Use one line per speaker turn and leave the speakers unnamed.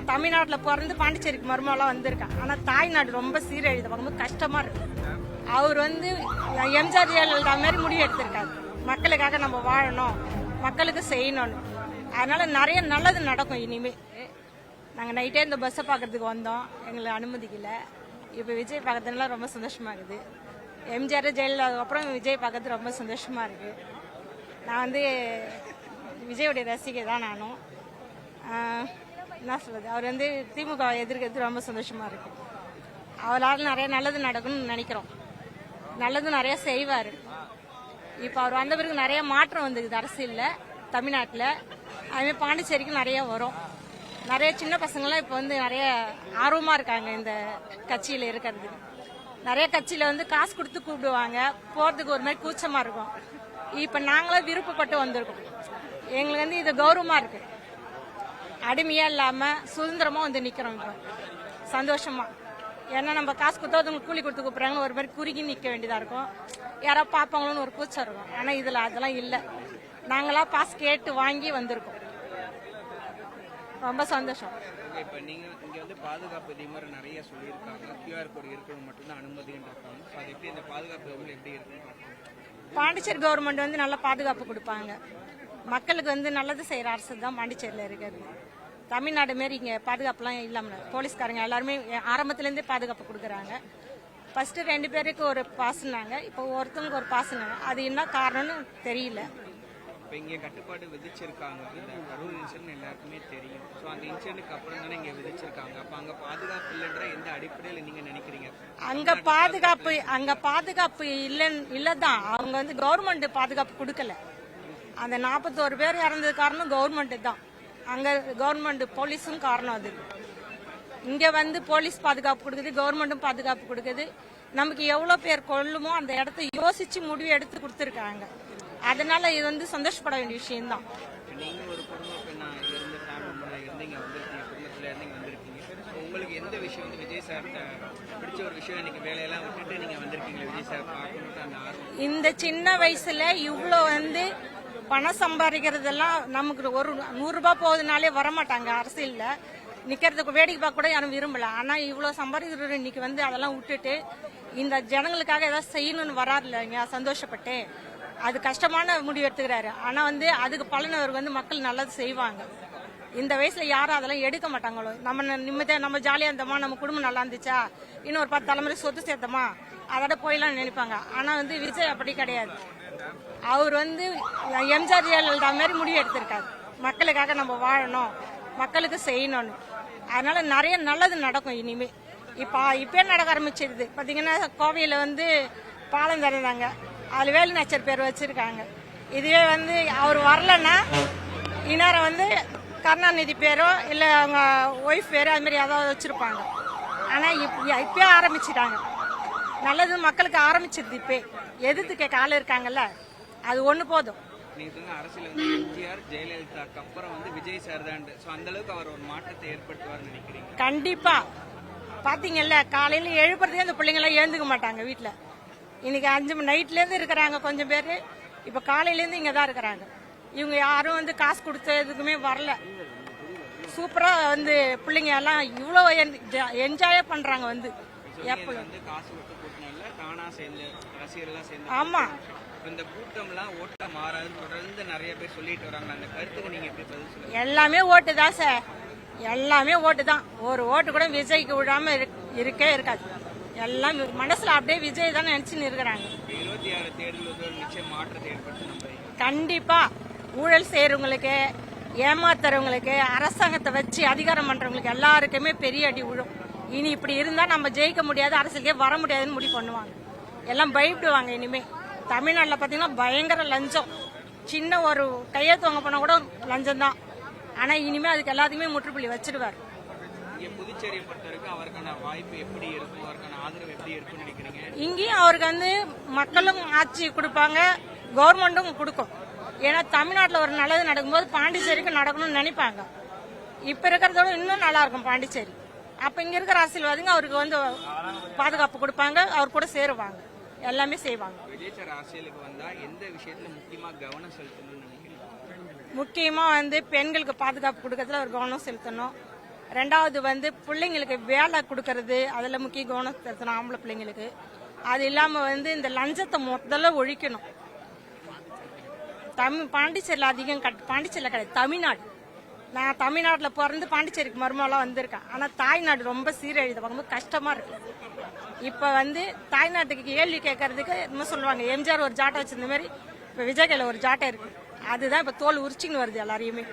நான் தமிழ்நாட்டில் பிறந்து பாண்டிச்சேரிக்கு மருமகளாக வந்திருக்கேன். ஆனால் தாய்நாடு ரொம்ப சீரழித பார்க்கும்போது கஷ்டமாக இருக்கு. அவர் வந்து எம்ஜிஆர் ஜெயலலிதா மாதிரி முடிவு எடுத்திருக்காரு. மக்களுக்காக நம்ம வாழணும். மக்களுக்கு செய்யணும்னு. அதனால நிறைய நல்லது நடக்கும் இனிமே. நாங்கள் நைட்டே இந்த பஸ்ஸை பார்க்கறதுக்கு வந்தோம். எங்களை அனுமதிக்கல. இப்போ விஜய் பார்க்கறதுனால ரொம்ப சந்தோஷமா இருக்குது. எம்ஜிஆர் ஜெயலலிதாவுக்கு அப்புறம் விஜய் பார்க்கறது ரொம்ப சந்தோஷமா இருக்கு. நான் வந்து விஜயோடைய ரசிகை தான் நானும். என்ன சொல்றது? அவர் வந்து திமுக எதிர்க்கிறது ரொம்ப சந்தோஷமா இருக்கு. அவரால் நிறைய நல்லது நடக்கும்னு நினைக்கிறோம். நல்லது நிறைய செய்வார். இப்போ அவர் வந்த பிறகு நிறைய மாற்றம் வந்துருக்குது அரசியலில் தமிழ்நாட்டில். அதுமாதிரி பாண்டிச்சேரிக்கு நிறைய வரும். நிறைய சின்ன பசங்களாம் இப்போ வந்து நிறைய ஆர்வமாக இருக்காங்க இந்த கட்சியில் இருக்கிறது நிறைய கட்சியில் வந்து காசு கொடுத்து கூப்பிடுவாங்க. போகிறதுக்கு ஒரு மாதிரி கூச்சமாக இருக்கும். இப்போ நாங்களும் விருப்பப்பட்டு வந்திருக்கோம். எங்களுக்கு வந்து இது கௌரவமாக இருக்குது அடிமையாக இல்லாமல் சுதந்திரமாக வந்து நிற்கிறோம் இப்போ. சந்தோஷமா. ஏன்னா நம்ம காசு கொடுத்தா அதுங்களுக்கு கூலி கொடுத்து கூப்பிட்றாங்கன்னு ஒரு மாதிரி குறுகி நிற்க வேண்டியதாக இருக்கும். யாரோ பார்ப்பாங்களோன்னு ஒரு கூச்சம் இருக்கும். ஆனால் இதில் அதெல்லாம் இல்லை. நாங்களா பாஸ் கேட்டு வாங்கி வந்திருக்கோம். ரொம்ப சந்தோஷம்.
இப்போ நீங்கள் இங்கே வந்து பாதுகாப்பு விதிமுறை நிறைய சொல்லியிருக்காங்க. கியூஆர் கோடு இருக்கணும் மட்டும்தான் ஸோ அது எப்படி இந்த பாதுகாப்பு எப்படி பார்க்கணும்
பாண்டிச்சேரி கவர்மெண்ட் வந்து நல்ல பாதுகாப்பு கொடுப்பாங்க. மக்களுக்கு வந்து நல்லது செய்கிற அரசு தான் பாண்டிச்சேரியில் இருக்கிறது தமிழ்நாடு மாரி இங்கே பாதுகாப்புலாம் இல்லாமல் போலீஸ்காரங்க எல்லாருமே ஆரம்பத்துலேருந்தே பாதுகாப்பு கொடுக்குறாங்க. ஃபஸ்ட்டு ரெண்டு பேருக்கு ஒரு பாஸ்னாங்க இப்போ ஒருத்தவங்களுக்கு ஒரு பாஸ்னாங்க அது என்ன காரணம்னு தெரியல.
இப்போ இங்கே கட்டுப்பாடு விதிச்சிருக்காங்க. இந்த கரூர் இன்சிடென்ட் எல்லாருக்குமே தெரியும். ஸோ அந்த இன்சிடென்ட்க்கு அப்புறம் தானே இங்கே விதிச்சிருக்காங்க. அப்போ அங்கே பாதுகாப்பு இல்லைன்ற எந்த அடிப்படையில் நீங்கள் நினைக்கிறீங்க?
அங்க பாதுகாப்பு அங்க பாதுகாப்பு இல்லைன்னு இல்லதான். அவங்க வந்து கவர்மெண்ட் பாதுகாப்பு கொடுக்கல. அந்த நாற்பத்தோரு பேர் இறந்தது காரணம் கவர்மெண்ட் தான். அங்க கவர்மெண்ட் போலீஸும் காரணம் அது. இங்க வந்து போலீஸ் பாதுகாப்பு கொடுக்குது கவர்மெண்ட்டும் பாதுகாப்பு கொடுக்குது. நமக்கு எவ்வளவு பேர் கொள்ளுமோ அந்த இடத்த யோசிச்சு முடிவு எடுத்து கொடுத்துருக்காங்க. அதனால இது வந்து சந்தோஷப்பட வேண்டிய விஷயம்தான்.
உங்களுக்கு எந்த விஷயம் வந்து விஜய் பிடிச்ச ஒரு விஷயம் இன்னைக்கு வேலையெல்லாம் விட்டுட்டு வந்திருக்கீங்க விஜய் சார் அந்த ஆர்வம்?
இந்த சின்ன வயசுல இவ்வளோ வந்து பணம் சம்பாதிக்கிறதெல்லாம் நமக்கு ஒரு நூறுரூபா போகுதுனாலே வரமாட்டாங்க அரசியலில். நிற்கிறதுக்கு வேடிக்கை பார்க்க கூட யாரும் விரும்பல. ஆனால் இவ்வளோ சம்பாதிக்கிற இன்னைக்கு வந்து அதெல்லாம் விட்டுட்டு இந்த ஜனங்களுக்காக ஏதாவது செய்யணும்னு வராருல்லைங்க சந்தோஷப்பட்டு அது கஷ்டமான முடிவு எடுத்துக்கிறாரு. ஆனால் வந்து அதுக்கு பலனவர் வந்து மக்கள் நல்லது செய்வாங்க. இந்த வயசுல யாரும் அதெல்லாம் எடுக்க மாட்டாங்களோ? நம்ம ந- நிம்மதியா நம்ம ஜாலியா இருந்தோமா? நம்ம குடும்பம் நல்லா இருந்துச்சா? இன்னும் ஒரு பத்து தலைமுறை சொத்து சேர்த்தோமா? அதோட போயிடலாம் நினைப்பாங்க. ஆனா வந்து விஜய் அப்படி கிடையாது. அவர் வந்து எம்ஜிஆர் ஜெயலலிதா மாதிரி முடிவு எடுத்திருக்காரு. மக்களுக்காக நம்ம வாழணும். மக்களுக்கு செய்யணும்னு. அதனால நிறைய நல்லது நடக்கும் இனிமே. இப்போ இப்பயே நடக்க ஆரம்பிச்சிருது? பார்த்தீங்கன்னா கோவையில் வந்து பாலம் திறந்தாங்க. அதில் வேலு நச்சர் பேர் வச்சிருக்காங்க. இதுவே வந்து அவர் வரலன்னா இந்நேரம் வந்து கருணாநிதி பேரோ இல்லை அவங்க ஒய்ஃப் பேரோ அது மாதிரி ஏதாவது வச்சிருப்பாங்க. ஆனால் இப் இப்பயே ஆரம்பிச்சிட்டாங்க. நல்லது மக்களுக்கு ஆரம்பிச்சிருது இப்போ. எதிர்த்து ஆள் இருக்காங்கல்ல? அது ஒன்று போதும்.
நீங்க சொன்ன அரசியல் வந்து எம்ஜிஆர் ஜெயலலிதாக்கு அப்புறம் வந்து விஜய் சார் தான் ஸோ அந்த அளவுக்கு அவர் ஒரு மாற்றத்தை ஏற்படுத்துவார்னு நினைக்கிறீங்க?
கண்டிப்பா. பாத்தீங்கல்ல காலையில எழுப்புறதே அந்த பிள்ளைங்க எல்லாம் எழுந்துக்க மாட்டாங்க வீட்டுல இன்னைக்கு அஞ்சு மணி நைட்ல இருந்து இருக்கிறாங்க கொஞ்சம் பேர். இப்ப காலையில இருந்து இங்க தான் இருக்கிறாங்க. இவங்க யாரும் வந்து காசு கொடுத்த எதுக்குமே வரல. சூப்பரா வந்து பிள்ளைங்க எல்லாம் இவ்வளோ என்ஜாயே பண்றாங்க வந்து. எப்போ
தானா சேர்ந்து ரசிகர்லாம் சேர்ந்து
ஆமா.
இந்த கூட்டம்லாம் ஓட்டா மாறாதுன்னு தொடர்ந்து நிறைய பேர் சொல்லிட்டு வராங்க. அந்த கருத்துக்கு நீங்க எப்படி பதில் சொல்லுங்க
எல்லாமே ஓட்டு தான் சார். எல்லாமே ஓட்டு தான். ஒரு ஓட்டு கூட விஜய்க்கு விடாம இருக்- இருக்கே இருக்காது. எல்லாம் மனசுல அப்படியே விஜய் தான் நினைச்சுன்னு இருக்கிறாங்க.
இருபத்தி ஆறு தேர்தல் நிச்சயம் மாற்றத்தை
கண்டிப்பா. ஊழல் செய்யறவங்களுக்கு ஏமாத்துறவங்களுக்கு அரசாங்கத்தை வச்சு அதிகாரம் பண்றவங்களுக்கு எல்லாருக்குமே பெரிய அடி விழும். இனி இப்படி இருந்தா நம்ம ஜெயிக்க முடியாது அரசுக்கே வர முடியாதுன்னு முடிவு பண்ணுவாங்க. எல்லாம் பயப்படுவாங்க இனிமே. தமிழ்நாட்டில் பார்த்தீங்கன்னா பயங்கர லஞ்சம். சின்ன ஒரு கையெழுத்து வாங்க போனா கூட லஞ்சம் தான் ஆனா இனிமே அதுக்கு எல்லாத்துக்குமே முற்றுப்புள்ளி வச்சிருவார்
இங்க புதுச்சேரியை பொறுத்த வரைக்கும் அவருக்கான வாய்ப்பு எப்படி இருக்கும்? அவருக்கான ஆதரவு எப்படி இருக்கும்னு நினைக்கிறீங்க?
இங்கேயும் அவருக்கு வந்து மக்களும் ஆட்சி கொடுப்பாங்க கவர்மெண்ட்டும் கொடுக்கும். ஏன்னா தமிழ்நாட்டில் ஒரு நல்லது நடக்கும்போது பாண்டிச்சேரிக்கு நடக்கணும்னு நினைப்பாங்க. இப்போ இருக்கிறதோட இன்னும் நல்லா இருக்கும் பாண்டிச்சேரி. அப்போ இங்கே இருக்கிற அரசியல்வாதிங்க அவருக்கு வந்து பாதுகாப்பு கொடுப்பாங்க அவர் கூட சேருவாங்க. எல்லாமே செய்வாங்க. முக்கியமாக வந்து பெண்களுக்கு பாதுகாப்பு கொடுக்கறதுல ஒரு கவனம் செலுத்தணும். ரெண்டாவது வந்து பிள்ளைங்களுக்கு வேலை கொடுக்கறது அதில் முக்கிய கவனம் செலுத்தணும் ஆம்பளை பிள்ளைங்களுக்கு. அது இல்லாமல் வந்து இந்த லஞ்சத்தை முதல்ல ஒழிக்கணும். தமிழ் பாண்டிச்சேரியில் அதிகம் கட் பாண்டிச்சேரியில் கிடையாது தமிழ்நாடு. நான் தமிழ்நாட்டில் பிறந்து பாண்டிச்சேரிக்கு மருமகளாக வந்திருக்கேன். ஆனால் தாய்நாடு ரொம்ப சீரழித பார்க்கும்போது கஷ்டமாக இருக்கு. இப்போ வந்து தாய்நாட்டுக்கு கேள்வி கேட்கறதுக்கு என்ன சொல்லுவாங்க? எம்ஜிஆர் ஒரு ஜாட்டை வச்சிருந்த மாதிரி இப்போ விஜய் கையில் ஒரு ஜாட்டை இருக்கு. அதுதான் இப்போ தோல் உரிச்சின்னு வருது எல்லாரையுமே.